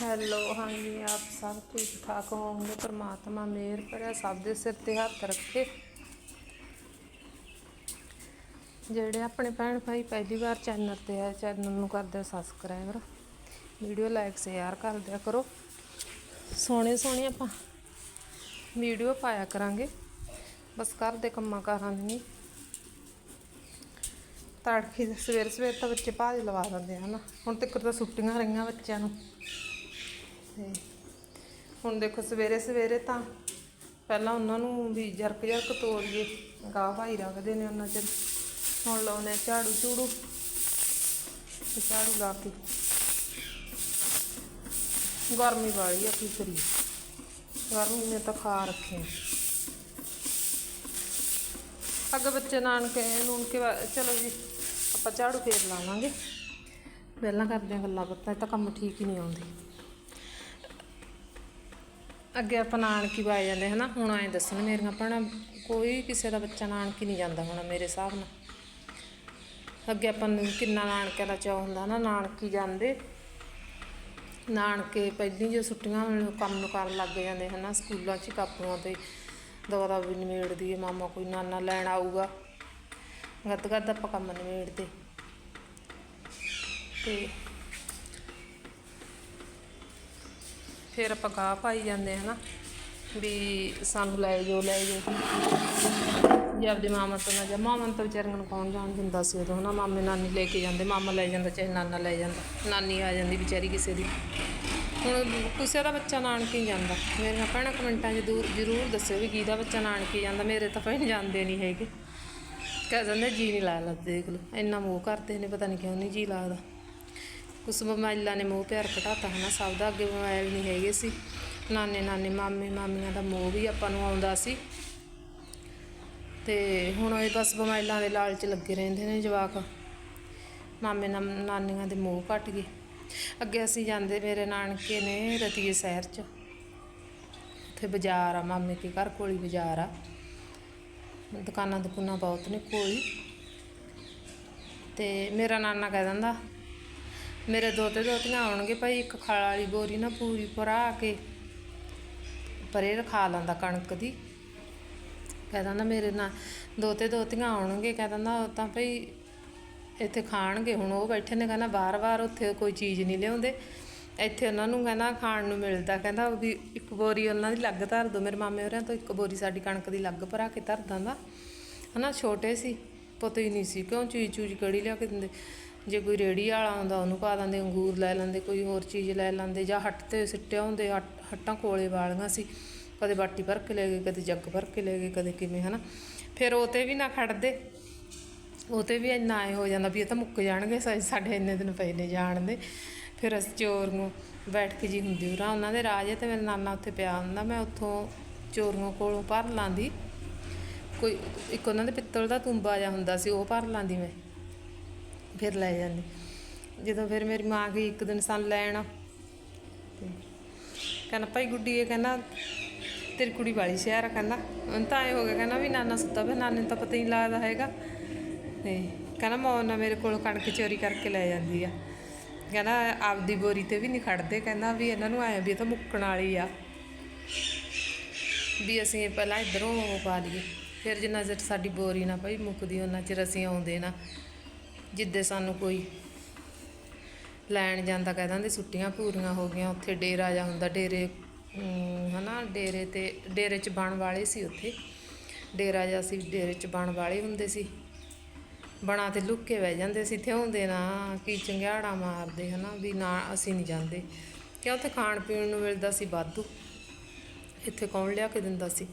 Hello, ਹਾਂਜੀ, ਆਪ ਸਭ ਠੀਕ ਠਾਕ ਹੋਵੋਗੇ? ਪਰਮਾਤਮਾ ਮਿਹਰ ਭਰਿਆ ਸਭ ਦੇ ਸਿਰ ਤੇ ਹੱਥ ਰੱਖੇ। ਜਿਹੜੇ ਆਪਣੇ ਭੈਣ ਭਾਈ ਪਹਿਲੀ ਵਾਰ ਚੈਨਲ ਤੇ ਆਏ, ਚੈਨਲ ਨੂੰ ਕਰਦੇ ਸਬਸਕ੍ਰਾਈਬਰ ਵੀਡੀਓ ਲਾਈਕ ਸ਼ੇਅਰ ਕਰ ਦਿਆ ਕਰੋ। ਸੋਹਣੇ ਸੋਹਣੇ ਆਪਾਂ ਵੀਡੀਓ ਪਾਇਆ ਕਰਾਂਗੇ। ਬਸ ਘਰ ਦੇ ਕੰਮਾਂ ਕਾਰਾਂ ਦੀ ਨਹੀਂ। ਤੜਕੇ ਸਵੇਰ ਸਵੇਰ ਤਾਂ ਬੱਚੇ ਭਾਜ ਲਵਾ ਦਿੰਦੇ ਹਨ। ਹੁਣ ਤੱਕ ਤਾਂ ਛੁੱਟੀਆਂ ਰਹੀਆਂ ਬੱਚਿਆਂ ਨੂੰ। ਤੇ ਹੁਣ ਦੇਖੋ ਸਵੇਰੇ ਸਵੇਰੇ ਤਾਂ ਪਹਿਲਾਂ ਉਹਨਾਂ ਨੂੰ ਵੀ ਜਰਕ ਜਰਕ ਤੋੜੀਏ ਗਾਹ ਭਾਈ ਰੱਖਦੇ ਨੇ ਉਹਨਾਂ ਚ ਹੁਣ ਲਾਉਨੇ ਆ ਝਾੜੂ ਝੂੜੂ ਝਾੜੂ ਲਾ ਕੇ। ਗਰਮੀ ਵਾਲੀ ਆ ਕੀ ਕਰੀਏ। ਗਰਮੀ ਨੇ ਤਾਂ ਖਾ ਰੱਖੇ ਅੱਗੇ ਬੱਚੇ ਨਾਨਕੇ ਨੂਨ ਕੇ ਚਲੋ ਜੀ, ਆਪਾਂ ਝਾੜੂ ਫੇਰ ਲਾਵਾਂਗੇ ਪਹਿਲਾਂ ਕਰਦੇ ਹਾਂ ਗੱਲਾਂ ਬਾਤਾਂ, ਇਹ ਤਾਂ ਕੰਮ ਠੀਕ ਹੀ ਨਹੀਂ ਆਉਂਦੀ। ਅੱਗੇ ਆਪਾਂ ਨਾਨਕੀ ਪਾਏ ਜਾਂਦੇ ਹਨਾ, ਹੁਣ ਐਂ ਦੱਸਣ ਮੇਰੀਆਂ ਭੈਣਾਂ, ਕੋਈ ਕਿਸੇ ਦਾ ਬੱਚਾ ਨਾਨਕੀ ਨਹੀਂ ਜਾਂਦਾ ਹੋਣਾ ਮੇਰੇ ਹਿਸਾਬ ਨਾਲ। ਅੱਗੇ ਆਪਾਂ ਨੂੰ ਕਿੰਨਾ ਨਾਨਕਿਆਂ ਦਾ ਚਾਅ ਹੁੰਦਾ ਨਾ ਨਾਨਕੀ ਜਾਂਦੇ। ਨਾਨਕੇ ਪਹਿਲੀ ਜੋ ਛੁੱਟੀਆਂ ਵੇਲੇ ਕੰਮ ਨੂੰ ਕਰਨ ਲੱਗ ਜਾਂਦੇ ਹਨਾ, ਸਕੂਲਾਂ 'ਚ ਕਾਪੂਆਂ ਤੇ ਦਵਾ ਵੀ ਨਿਬੇੜਦੀ ਹੈ ਮਾਮਾ ਕੋਈ ਨਾਨਾ ਲੈਣ ਆਊਗਾ। ਗੱਦ ਗੱਦ ਆਪਾਂ ਕੰਮ ਨਿਬੇੜਦੇ ਤੇ ਫਿਰ ਆਪਾਂ ਗਾਹ ਪਾਈ ਜਾਂਦੇ ਹਨਾ? ਵੀ ਸਾਨੂੰ ਲੈ ਜਾਓ ਲੈ ਜਾਓ। ਜੇ ਆਪਦੇ ਮਾਮਾ ਤੋਂ ਨਾ ਜਾ, ਮਾਮਾ ਨੂੰ ਤਾਂ ਵਿਚਾਰੀਆਂ ਨੂੰ ਕੌਣ ਜਾਣ ਦਿੰਦਾ ਸੀ ਉਦੋਂ, ਹਨਾ? ਮਾਮੇ ਨਾਨੀ ਲੈ ਕੇ ਜਾਂਦੇ, ਮਾਮਾ ਲੈ ਜਾਂਦਾ, ਚਾਹੇ ਨਾਨਾ ਲੈ ਜਾਂਦਾ, ਨਾਨੀ ਆ ਜਾਂਦੀ ਵਿਚਾਰੀ ਕਿਸੇ ਦੀ। ਹੁਣ ਕਿਸੇ ਦਾ ਬੱਚਾ ਨਾਨਕੇ ਹੀ ਜਾਂਦਾ। ਮੇਰੀਆਂ ਭੈਣਾਂ ਕਮੈਂਟਾਂ 'ਚ ਦੂਰ ਜ਼ਰੂਰ ਦੱਸਿਓ ਵੀ ਕਿਹਦਾ ਬੱਚਾ ਨਾਨਕੇ ਜਾਂਦਾ, ਮੇਰੇ ਤਾਂ ਭੈਣ ਜਾਂਦੇ ਨਹੀਂ ਹੈਗੇ। ਕਹਿ ਦਿੰਦੇ ਜੀ ਨਹੀਂ ਲਾ ਲਾ ਦੇਖ ਲਓ। ਇੰਨਾ ਮੋਹ ਕਰਦੇ ਨੇ, ਪਤਾ ਨਹੀਂ ਕਿਉਂ ਨਹੀਂ ਜੀ ਲੱਗਦਾ। ਕੁਛ ਮੋਬਾਈਲਾਂ ਨੇ ਮੋਹ ਪਿਆਰ ਘਟਾਤਾ ਹਨਾ, ਸਭ ਦਾ ਅੱਗੇ ਮੋਬਾਈਲ ਨਹੀਂ ਹੈਗੇ ਸੀ। ਨਾਨੇ ਨਾਨੇ ਮਾਮੇ ਮਾਮੀਆਂ ਦਾ ਮੋਹ ਵੀ ਆਪਾਂ ਨੂੰ ਆਉਂਦਾ ਸੀ। ਤੇ ਹੁਣ ਇਹ ਬਸ ਮੋਬਾਈਲਾਂ ਦੇ ਲਾਲਚ ਲੱਗੇ ਰਹਿੰਦੇ ਨੇ ਜਵਾਕ। ਮਾਮੇ ਨਾਮ- ਨਾਨੀਆਂ ਦੇ ਮੋਹ ਘਟ ਗਏ। ਅੱਗੇ ਅਸੀਂ ਜਾਂਦੇ ਮੇਰੇ ਨਾਨਕੇ ਨੇ ਰਤੀਏ ਸ਼ਹਿਰ 'ਚ। ਉੱਥੇ ਬਾਜ਼ਾਰ ਆ, ਮਾਮੇ ਕੇ ਘਰ ਕੋਲ ਬਾਜ਼ਾਰ ਆ। ਦੁਕਾਨਾਂ ਦੁਕਾਨਾਂ ਬਹੁਤ ਨੇ, ਕੋਈ। ਤੇ ਮੇਰਾ ਨਾਨਾ ਕਹਿ ਦਿੰਦਾ ਮੇਰੇ ਦੋਤੇ ਦੋਤੀਆਂ ਆਉਣਗੇ ਭਾਈ, ਇੱਕ ਖਾਲ ਵਾਲੀ ਬੋਰੀ ਨਾ ਪੂਰੀ ਭਰਾ ਕੇ। ਪਰੇ ਰਖਾ ਲੈਂਦਾ ਕਣਕ ਦੀ। ਕਹਿ ਦਿੰਦਾ ਮੇਰੇ ਨਾਲ, ਦੋਤੇ ਦੋਤੀਆਂ ਆਉਣਗੇ, ਕਹਿ ਦਿੰਦਾ ਉਹ ਤਾਂ ਭਾਈ ਇੱਥੇ ਖਾਣਗੇ। ਹੁਣ ਉਹ ਬੈਠੇ ਨੇ, ਕਹਿੰਦਾ ਬਾਰ-ਬਾਰ ਉੱਥੇ ਕੋਈ ਚੀਜ਼ ਨਹੀਂ ਲਿਆਉਂਦੇ। ਇੱਥੇ ਉਹਨਾਂ ਨੂੰ ਕਹਿੰਦਾ ਖਾਣ ਨੂੰ ਮਿਲਦਾ, ਕਹਿੰਦਾ ਵੀ ਇੱਕ ਬੋਰੀ ਉਹਨਾਂ ਦੀ ਲੱਗ ਧਰ ਦੋ ਮੇਰੇ ਮਾਮੇ ਹੋਰਾਂ ਤੋਂ ਇੱਕ ਬੋਰੀ ਸਾਡੀ ਕਣਕ ਦੀ ਲੱਗ ਭਰਾ ਕੇ ਧਰ ਦਿੰਦਾ। ਹਨਾ, ਛੋਟੇ ਸੀ, ਪਤਾ ਹੀ ਨਹੀਂ ਸੀ, ਕਿਉਂ ਚੀਜ਼ ਚੂਜ਼ ਕਿਹੜੀ ਲਿਆ ਕੇ ਦਿੰਦੇ? ਜੇ ਕੋਈ ਰੇੜੀ ਵਾਲਾ ਆਉਂਦਾ, ਉਹਨੂੰ ਪਾ ਦਿੰਦੇ, ਅੰਗੂਰ ਲੈ ਲੈਂਦੇ, ਕੋਈ ਹੋਰ ਚੀਜ਼ ਲੈ ਲੈਂਦੇ, ਜਾਂ ਹੱਟ ਤੇ ਸਿੱਟਿਆ ਹੁੰਦੇ, ਹੱਟਾਂ ਕੋਲੇ ਵਾਲੀਆਂ ਸੀ, ਕਦੇ ਬਾਟੀ ਭਰ ਕੇ ਲੈ ਗਏ, ਕਦੇ ਜੱਗ ਭਰ ਕੇ ਲੈ ਗਏ, ਕਦੇ ਕਿਵੇਂ, ਹਨਾ? ਫਿਰ ਉਹ ਤੇ ਵੀ ਨਾ ਖੜਦੇ, ਉਹ ਤੇ ਵੀ ਇੰਨਾ ਆਏ ਹੋ ਜਾਂਦਾ ਵੀ ਇਹ ਤਾਂ ਮੁੱਕ ਜਾਣਗੇ ਸਾਡੇ ਇੰਨੇ ਦਿਨ ਪਏ ਨੇ ਜਾਣ ਦੇ ਫਿਰ ਅਸੀਂ ਚੋਰ ਨੂੰ ਬੈਠ ਕੇ ਜੀ ਹੁੰਦੀ ਉਰਾਂ, ਉਹਨਾਂ ਦੇ ਰਾਜੇ ਹੈ ਤੇ ਮੇਰਾ ਨਾਨਾ ਉੱਥੇ ਪਿਆ ਹੁੰਦਾ, ਮੈਂ ਉੱਥੋਂ ਚੋਰੀਆਂ ਕੋਲੋਂ ਭਰ ਲਾਂਦੀ। ਕੋਈ ਇੱਕ ਉਹਨਾਂ ਦੇ ਪਿੱਤਲ ਦਾ ਤੁੰਬਾ ਜਿਹਾ ਹੁੰਦਾ ਸੀ, ਉਹ ਭਰ ਲਾਂਦੀ ਮੈਂ। ਫਿਰ ਲੈ ਜਾਂਦੀ। ਜਦੋਂ ਫਿਰ ਮੇਰੀ ਮਾਂ ਗਈ, ਇੱਕ ਦਿਨ ਸਾਨੂੰ ਲੈਣ ਤੇ ਕਹਿੰਦਾ, ਭਾਈ ਗੁੱਡੀ, ਇਹ ਕਹਿੰਦਾ, ਤੇਰੀ ਕੁੜੀ ਵਾਲੀ ਸ਼ਹਿਰ ਆ। ਕਹਿੰਦਾ ਉਹਨੂੰ ਤਾਂ ਐ ਹੋ ਗਿਆ, ਕਹਿੰਦਾ ਵੀ ਨਾਨਾ ਸੁੱਤਾ ਪਿਆ, ਨਾਨੇ ਨੂੰ ਤਾਂ ਪਤਾ ਹੀ ਨਹੀਂ ਲੱਗਦਾ ਹੈਗਾ। ਤੇ ਕਹਿੰਦਾ ਮੌਨ ਮੇਰੇ ਕੋਲ ਕਣਕ ਚੋਰੀ ਕਰਕੇ ਲੈ ਜਾਂਦੀ ਆ। ਕਹਿੰਦਾ, ਆਪਦੀ ਬੋਰੀ ਤੇ ਵੀ ਨਹੀਂ ਖੜਦੇ। ਕਹਿੰਦਾ ਵੀ ਇਹਨਾਂ ਨੂੰ ਆਇਆ ਵੀ ਇਹ ਤਾਂ ਮੁੱਕਣ ਵਾਲੀ ਆ। ਵੀ ਅਸੀਂ ਪਹਿਲਾਂ ਇਧਰੋਂ ਪਾ ਲਈਏ। ਫਿਰ ਜਿੰਨਾ ਚਿਰ ਸਾਡੀ ਬੋਰੀ ਨਾ ਭਾਈ ਮੁੱਕਦੀ, ਉਹਨਾਂ ਚਿਰ ਅਸੀਂ ਆਉਂਦੇ ਨਾ। ਜਿੱਦੇ ਸਾਨੂੰ ਕੋਈ ਲੈਣ ਜਾਂਦਾ ਕਹਿ ਦਿੰਦੇ ਛੁੱਟੀਆਂ ਪੂਰੀਆਂ ਹੋ ਗਈਆਂ ਉੱਥੇ ਡੇਰਾ ਜਾ ਹੁੰਦਾ ਡੇਰੇ ਅਮ, ਹਨਾ ਡੇਰੇ ਤੇ ਡੇਰੇ 'ਚ ਬਣ ਵਾਲੇ ਸੀ ਉੱਥੇ। ਡੇਰਾ ਜਾਂ ਸੀ ਡੇਰੇ 'ਚ ਬਣ ਵਾਲੇ ਹੁੰਦੇ ਸੀ। ਬਣਾ ਤੇ ਲੁੱਕ ਕੇ ਬਹਿ ਜਾਂਦੇ ਸੀ ਥਿਉਂਦੇ ਨਾ ਕੀ ਚੰਗਿਆੜਾ ਮਾਰਦੇ ਹਨਾ ਵੀ ਨਾ ਅਸੀਂ ਨਹੀਂ ਜਾਂਦੇ। ਕਿ ਉੱਥੇ ਖਾਣ ਪੀਣ ਨੂੰ ਮਿਲਦਾ ਸੀ ਵਾਧੂ। ਇੱਥੇ ਕੌਣ ਲਿਆ ਕੇ ਦਿੰਦਾ ਸੀ?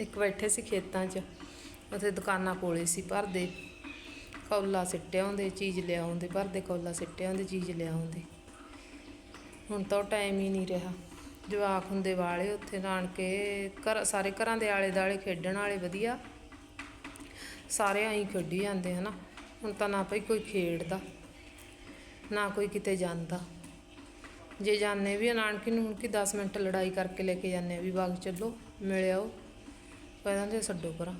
ਇੱਕ ਬੈਠੇ ਸੀ ਖੇਤਾਂ 'ਚ ਉੱਥੇ ਦੁਕਾਨਾਂ ਕੋਲੇ ਸੀ ਭਰਦੇ। ਕੌਲਾ ਸਿੱਟਿਆ ਹੁੰਦੇ ਚੀਜ਼ ਲਿਆਉਂਦੇ ਭਰਦੇ ਕੌਲਾ ਸਿੱਟਿਆ ਹੁੰਦੇ ਚੀਜ਼ ਲਿਆਉਂਦੇ ਹੁਣ ਤਾਂ ਟਾਈਮ ਹੀ ਨਹੀਂ ਰਿਹਾ। ਜਵਾਕ ਹੁੰਦੇ ਵਾਲੇ ਉੱਥੇ ਨਾਨਕੇ, ਘਰ, ਸਾਰੇ ਘਰਾਂ ਦੇ ਆਲੇ ਦਾਲੇ ਖੇਡਣ ਵਾਲੇ ਵਧੀਆ। ਸਾਰੇ ਐਂ ਖੇਡੀ ਜਾਂਦੇ ਹਨਾ। ਹੁਣ ਤਾਂ ਨਾ ਭਈ ਕੋਈ ਖੇਡਦਾ, ਨਾ ਕੋਈ ਕਿਤੇ ਜਾਂਦਾ। ਜੇ ਜਾਂਦੇ ਵੀ ਆ ਨਾਨਕੀ ਨੂੰ, ਹੁਣ ਕਿ 10 ਮਿੰਟ ਲੜਾਈ ਕਰਕੇ ਲੈ ਕੇ ਜਾਂਦੇ ਆ ਵੀ ਬਾਗ ਚੱਲੋ, ਮਿਲ ਆਓ। ਕਹਿੰਦਾ ਤੇ ਛੱਡੋ ਪਰਾਂ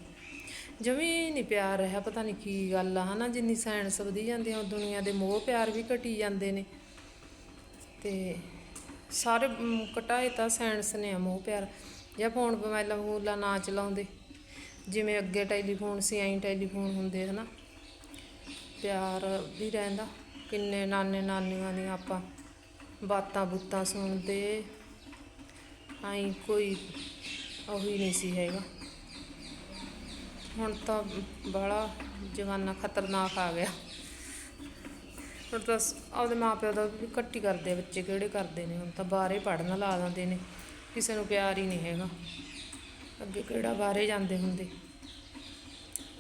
ਜਮੀ ਨਹੀਂ ਪਿਆਰ ਰਿਹਾ, ਪਤਾ ਨਹੀਂ ਕੀ ਗੱਲ ਆ, ਹਨਾ, ਜਿੰਨੀ ਸਾਇੰਸ ਵਧੀ ਜਾਂਦੀ ਆ ਦੁਨੀਆ ਦੇ ਮੋਹ ਪਿਆਰ ਵੀ ਘਟੀ ਜਾਂਦੇ ਨੇ। ਤੇ ਸਾਰੇ ਘਟਾਏ ਤਾਂ ਸਾਇੰਸ ਨੇ ਆ ਮੋਹ ਪਿਆਰ। ਜਾਂ ਫੋਨ ਮੋਬਾਈਲਾਂ ਮੂਲਾ ਨਾ ਚਲਾਉਂਦੇ। ਜਿਵੇਂ ਅੱਗੇ ਟੈਲੀਫੋਨ ਸੀ, ਐਂ ਟੈਲੀਫੋਨ ਹੁੰਦੇ, ਹਨਾ। ਪਿਆਰ ਵੀ ਰਹਿੰਦਾ, ਕਿੰਨੇ ਨਾਨੇ ਨਾਨੀਆਂ ਦੀਆਂ ਆਪਾਂ ਬਾਤਾਂ ਬੁੱਤਾਂ ਸੁਣਦੇ। ਆਈ ਕੋਈ ਉਹੀ ਨਹੀਂ ਸੀ ਹੈਗਾ। ਹੁਣ ਤਾਂ ਬੜਾ ਜਮਾਨਾ ਖਤਰਨਾਕ ਆ ਗਿਆ। ਹੁਣ ਤਾਂ ਸ- ਆਪਦੇ ਮਾਪਿਆਂ ਦਾ ਵੀ ਘੱਟੀ ਕਰਦੇ ਆ ਬੱਚੇ, ਕਿਹੜੇ ਕਰਦੇ ਨੇ? ਹੁਣ ਤਾਂ ਬਾਹਰੇ ਪੜਨ ਲਾ ਦਿੰਦੇ ਨੇ। ਕਿਸੇ ਨੂੰ ਪਿਆਰ ਹੀ ਨਹੀਂ ਹੈਗਾ। ਅੱਗੇ ਕਿਹੜਾ ਬਾਹਰੇ ਜਾਂਦੇ ਹੁੰਦੇ?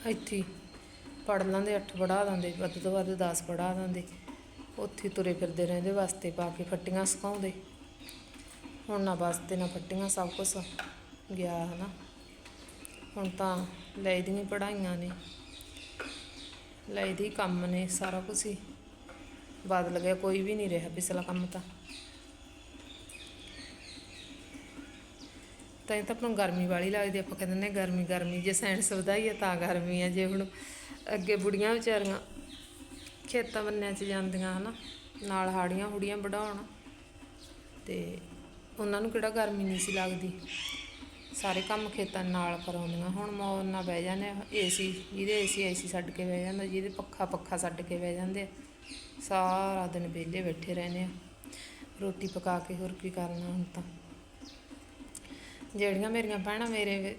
ਇੱਥੇ ਹੀ ਪੜ ਲੈਂਦੇ 8 ਪੜਾ ਦਿੰਦੇ, ਵੱਧ ਤੋਂ ਵੱਧ 10 ਪੜਾ ਦਿੰਦੇ। ਉੱਥੇ ਤੁਰੇ ਫਿਰਦੇ ਰਹਿੰਦੇ, ਵਾਸਤੇ ਪਾ ਕੇ ਫੱਟੀਆਂ ਸੁਕਾਉਂਦੇ। ਹੁਣ ਨਾ ਵਾਸਤੇ ਨਾ ਫੱਟੀਆਂ, ਸਭ ਕੁਝ ਗਿਆ ਹਨਾ। ਹੁਣ ਤਾਂ ਲੈ ਦੀਆਂ ਪੜਾਈਆਂ ਨੇ। ਲੈ ਦੀ ਕੰਮ ਨੇ ਸਾਰਾ ਕੁਝ ਹੀ। ਬਦਲ ਗਿਆ, ਕੋਈ ਵੀ ਨਹੀਂ ਰਿਹਾ ਪਿਛਲਾ ਕੰਮ ਤਾਂ। ਤਾਂ ਤਾਂ ਆਪਾਂ ਨੂੰ ਗਰਮੀ ਵਾਲੀ ਲੱਗਦੀ ਆਪਾਂ ਕਹਿੰਦੇ ਨੇ ਗਰਮੀ ਗਰਮੀ ਜੇ ਸਾਇੰਸ ਵਧਾਈ ਹੈ ਤਾਂ ਗਰਮੀ ਹੈ ਜੇ ਹੁਣ ਅੱਗੇ ਬੁੜੀਆਂ ਵਿਚਾਰੀਆਂ ਖੇਤਾਂ ਬੰਨਿਆਂ 'ਚ ਜਾਂਦੀਆਂ ਹਨਾ, ਨਾਲ ਹਾੜੀਆਂ ਹੁੜੀਆਂ ਵਢਾਉਣ, ਤੇ ਉਹਨਾਂ ਨੂੰ ਕਿਹੜਾ ਗਰਮੀ ਨਹੀਂ ਸੀ ਲੱਗਦੀ। ਸਾਰੇ ਕੰਮ ਖੇਤਾਂ ਨਾਲ ਕਰਾਉਂਦੀਆਂ। ਹੁਣ ਮੌਨ ਨਾਲ ਬਹਿ ਜਾਂਦੇ ਏਸੀ ਜਿਹਦੇ ਏਸੀ ਏਸੀ ਛੱਡ ਕੇ ਬਹਿ ਜਾਂਦਾ, ਜਿਹਦੇ ਪੱਖਾ ਪੱਖਾ ਛੱਡ ਕੇ ਬਹਿ ਜਾਂਦੇ ਆ। ਸਾਰਾ ਦਿਨ ਵਿਹਲੇ ਬੈਠੇ ਰਹਿੰਦੇ ਆ। ਰੋਟੀ ਪਕਾ ਕੇ ਹੋਰ ਕੀ ਕਰਨਾ ਹੁਣ ਤਾਂ। ਜਿਹੜੀਆਂ ਮੇਰੀਆਂ ਭੈਣਾਂ ਮੇਰੇ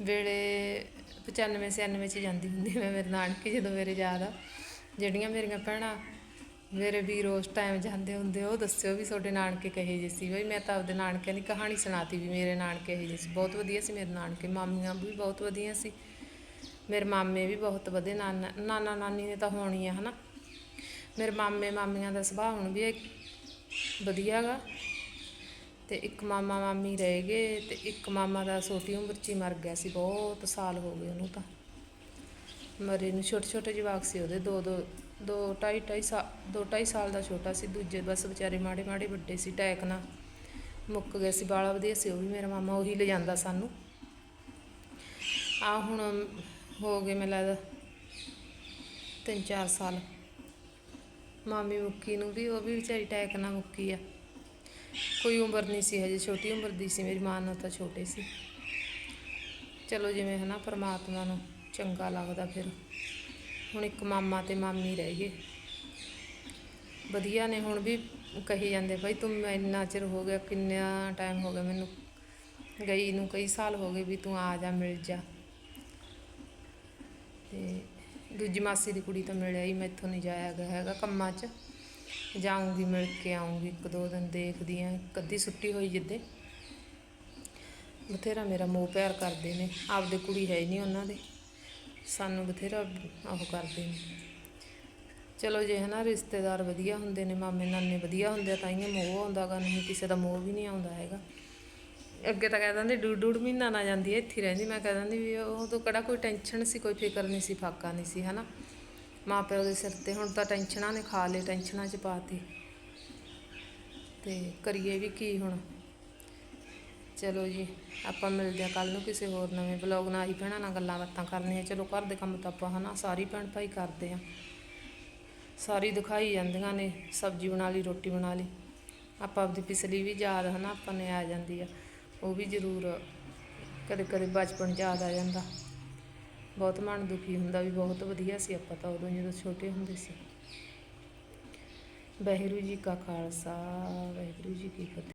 ਵੇਲੇ 95 96 ਚ ਜਾਂਦੀ ਹੁੰਦੀ ਮੈਂ ਮੇਰੇ ਨਾਨਕੇ ਜਦੋਂ ਮੇਰੇ ਯਾਦ ਆ, ਜਿਹੜੀਆਂ ਮੇਰੀਆਂ ਭੈਣਾਂ ਮੇਰੇ ਵੀਰ ਉਸ ਟਾਈਮ ਜਾਂਦੇ ਹੁੰਦੇ, ਉਹ ਦੱਸਿਓ ਵੀ ਤੁਹਾਡੇ ਨਾਨਕੇ ਕਹੇ ਜੇ ਸੀ। ਬਈ ਮੈਂ ਤਾਂ ਆਪਦੇ ਨਾਨਕਿਆਂ ਦੀ ਕਹਾਣੀ ਸੁਣਾਤੀ ਵੀ ਮੇਰੇ ਨਾਨਕੇ ਇਹ ਜਿਹੇ ਸੀ। ਬਹੁਤ ਵਧੀਆ ਸੀ ਮੇਰੇ ਨਾਨਕੇ। ਮਾਮੀਆਂ ਵੀ ਬਹੁਤ ਵਧੀਆ ਸੀ। ਮੇਰੇ ਮਾਮੇ ਵੀ ਬਹੁਤ ਵਧੀਆ। ਨਾਨਾ ਨਾਨਾ ਨਾਨੀ ਨੇ ਤਾਂ ਹੋਣੀ ਆ, ਹਨਾ। ਮੇਰੇ ਮਾਮੇ ਮਾਮੀਆਂ ਦਾ ਸੁਭਾਅ ਹੁਣ ਵੀ ਵਧੀਆ ਗਾ। ਤੇ ਇੱਕ ਮਾਮਾ ਮਾਮੀ ਰਹਿ ਗਏ ਤੇ ਇੱਕ ਮਾਮਾ ਦਾ ਛੋਟੀ ਉਮਰ 'ਚ ਹੀ ਮਰ ਗਿਆ ਸੀ। ਬਹੁਤ ਸਾਲ ਹੋ ਗਏ ਉਹਨੂੰ ਤਾਂ। ਮਰੇ ਨੂੰ। ਛੋਟੇ ਛੋਟੇ ਜਵਾਕ ਸੀ ਉਹਦੇ। ਦੋ ਦੋ ਦੋ ਢਾਈ ਢਾਈ ਸਾਲ ਦੋ ਢਾਈ ਸਾਲ ਦਾ ਛੋਟਾ ਸੀ, ਦੂਜੇ ਬਸ ਵਿਚਾਰੇ ਮਾੜੇ ਮਾੜੇ ਵੱਡੇ ਸੀ, ਟੈਕ ਨਾਲ ਮੁੱਕ ਗਏ ਸੀ ਬਾਲਾ ਵਧੀਆ ਸੀ, ਉਹ ਵੀ ਮੇਰਾ ਮਾਮਾ ਉਹੀ ਲੈ ਜਾਂਦਾ ਸਾਨੂੰ। ਆ ਹੁਣ ਹੋ ਗਏ ਮੈਨੂੰ ਲੱਗਦਾ ਤਿੰਨ ਚਾਰ ਸਾਲ। ਮਾਮੀ ਮੁੱਕੀ ਨੂੰ ਵੀ, ਉਹ ਵੀ ਵਿਚਾਰੀ ਟੈਕ ਨਾਲ ਮੁੱਕੀ ਆ। ਕੋਈ ਉਮਰ ਨਹੀਂ ਸੀ ਹਜੇ, ਛੋਟੀ ਉਮਰ ਦੀ ਸੀ, ਮੇਰੀ ਮਾਂ ਨਾਲ ਤਾਂ ਛੋਟੇ ਸੀ। ਚਲੋ ਜਿਵੇਂ ਹਨਾ, ਪਰਮਾਤਮਾ ਨੂੰ ਚੰਗਾ ਲੱਗਦਾ ਫਿਰ। ਹੁਣ ਇੱਕ ਮਾਮਾ ਤੇ ਮਾਮੀ ਰਹਿ ਗਏ। ਵਧੀਆ ਨੇ, ਹੁਣ ਵੀ ਕਹੀ ਜਾਂਦੇ ਭਾਈ ਤੂੰ ਮੈਂ ਇੰਨਾ ਚਿਰ ਹੋ ਗਿਆ, ਕਿੰਨਾ ਟਾਈਮ ਹੋ ਗਿਆ ਮੈਨੂੰ ਗਈ ਨੂੰ, ਕਈ ਸਾਲ ਹੋ ਗਏ ਵੀ ਤੂੰ ਆ ਜਾ, ਮਿਲ ਜਾ। ਤੇ ਦੂਜੀ ਮਾਸੀ ਦੀ ਕੁੜੀ ਤਾਂ ਮਿਲਿਆ ਹੀ, ਮੈਥੋਂ ਨਹੀਂ ਜਾਇਆ ਗਿਆ ਹੈਗਾ ਕੰਮਾਂ 'ਚ। ਜਾਊਂਗੀ, ਮਿਲ ਕੇ ਆਊਂਗੀ, ਇੱਕ ਦੋ ਦਿਨ ਦੇਖਦੀ ਆਂ, ਇੱਕ ਅੱਧੀ ਛੁੱਟੀ ਹੋਈ ਜਿੱਦੇ। ਬਥੇਰਾ ਮੇਰਾ ਮੋਹ ਪਿਆਰ ਕਰਦੇ ਨੇ, ਆਪਦੇ ਕੁੜੀ ਹੈ ਹੀ ਨਹੀਂ ਉਹਨਾਂ ਦੇ। ਸਾਨੂੰ ਬਥੇਰਾ ਉਹ ਕਰਦੇ ਨੇ। ਚਲੋ ਜੇ ਹਨਾ ਰਿਸ਼ਤੇਦਾਰ ਵਧੀਆ ਹੁੰਦੇ ਨੇ, ਮਾਮੇ ਨਾਨੇ ਵਧੀਆ ਹੁੰਦੇ ਆ, ਤਾਂ ਹੀ ਮੋਹ ਆਉਂਦਾ ਗਾ, ਨਹੀਂ ਕਿਸੇ ਦਾ ਮੋਹ ਵੀ ਨਹੀਂ ਆਉਂਦਾ ਹੈਗਾ। ਅੱਗੇ ਤਾਂ ਕਹਿ ਦਿੰਦੇ ਡੂਡ ਡੂਡ ਮਹੀਨਾ ਨਾ ਜਾਂਦੀ, ਇੱਥੇ ਰਹਿੰਦੀ। ਮੈਂ ਕਹਿ ਦਿੰਦੀ ਵੀ ਉਹ ਤੋਂ ਕਿਹੜਾ ਕੋਈ ਟੈਨਸ਼ਨ ਸੀ, ਕੋਈ ਫਿਕਰ ਨਹੀਂ ਸੀ, ਫਾਕਾ ਨਹੀਂ ਸੀ, ਹਨਾ। ਮਾਂ ਪਿਓ ਦੇ ਸਿਰ ਤੇ ਹੁਣ ਤਾਂ ਟੈਨਸ਼ਨਾਂ ਨੇ, ਖਾ ਲਏ ਟੈਨਸ਼ਨਾਂ 'ਚ ਪਾਤੀ ਤੇ ਕਰੀਏ ਵੀ ਕੀ ਹੁਣ? ਚਲੋ ਜੀ, ਆਪਾਂ ਮਿਲਦੇ ਆ ਕੱਲ ਨੂੰ ਕਿਸੇ ਹੋਰ ਨਵੇਂ ਬਲੌਗ ਨਾਲ। ਆਈ ਭੈਣਾਂ ਨਾਲ ਗੱਲਾਂ ਬਾਤਾਂ ਕਰਨੀਆਂ। ਚਲੋ ਘਰ ਦੇ ਕੰਮ ਤਾਂ ਆਪਾਂ ਹਨਾ, ਸਾਰੀ ਭੈਣ ਭਾਈ ਕਰਦੇ ਆ ਸਾਰੀ ਦਿਖਾਈ ਜਾਂਦੀਆਂ ਨੇ, ਸਬਜ਼ੀ ਬਣਾ ਲਈ, ਰੋਟੀ ਬਣਾ ਲਈ। ਆਪਾਂ ਆਪਦੀ ਪਿਛਲੀ ਵੀ ਯਾਦ ਹਨਾ, ਆਪਾਂ ਨੇ ਆ ਜਾਂਦੀ ਆ। ਉਹ ਵੀ ਜ਼ਰੂਰ ਕਦੇ ਕਦੇ ਬਚਪਨ ਯਾਦ ਆ ਜਾਂਦਾ। ਬਹੁਤ ਮਨ ਦੁਖੀ ਹੁੰਦਾ ਵੀ ਬਹੁਤ ਵਧੀਆ ਸੀ ਆਪਾਂ ਤਾਂ ਉਦੋਂ ਜਦੋਂ ਛੋਟੇ ਹੁੰਦੇ ਸੀ। ਵਾਹਿਗੁਰੂ ਜੀ ਕਾ ਖਾਲਸਾ, ਵਾਹਿਗੁਰੂ ਜੀ ਕੀ ਫਤਿਹ।